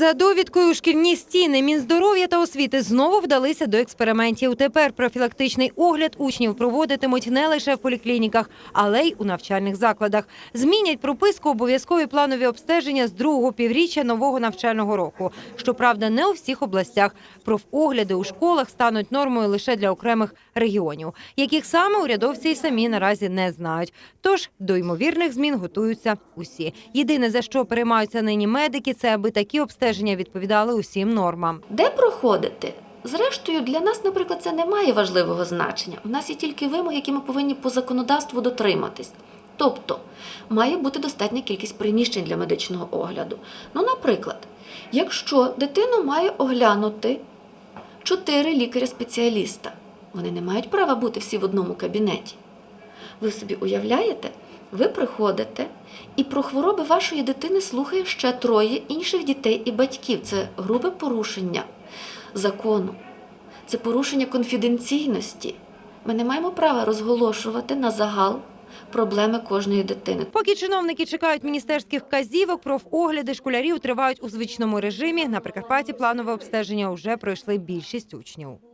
За довідкою шкільні стіни Мінздоров'я та освіти знову вдалися до експериментів. Тепер профілактичний огляд учнів проводитимуть не лише в поліклініках, але й у навчальних закладах. Змінять прописку обов'язкові планові обстеження з другого півріччя нового навчального року. Щоправда, не у всіх областях. Профогляди у школах стануть нормою лише для окремих регіонів, яких саме урядовці й самі наразі не знають. Тож до ймовірних змін готуються усі. Єдине за що переймаються нині медики, це аби такі обстеження відповідали усім нормам. Де проходити? Зрештою, для нас, наприклад, це не має важливого значення. У нас є тільки вимоги, які ми повинні по законодавству дотриматись. Тобто має бути достатня кількість приміщень для медичного огляду. Ну, наприклад, якщо дитину має оглянути чотири лікаря-спеціаліста, вони не мають права бути всі в одному кабінеті. Ви собі уявляєте? Ви приходите, і про хвороби вашої дитини слухає ще троє інших дітей і батьків. Це грубе порушення закону, це порушення конфіденційності. Ми не маємо права розголошувати на загал проблеми кожної дитини. Поки чиновники чекають міністерських вказівок, профогляди школярів тривають у звичному режимі. На Прикарпатті планове обстеження вже пройшли більшість учнів.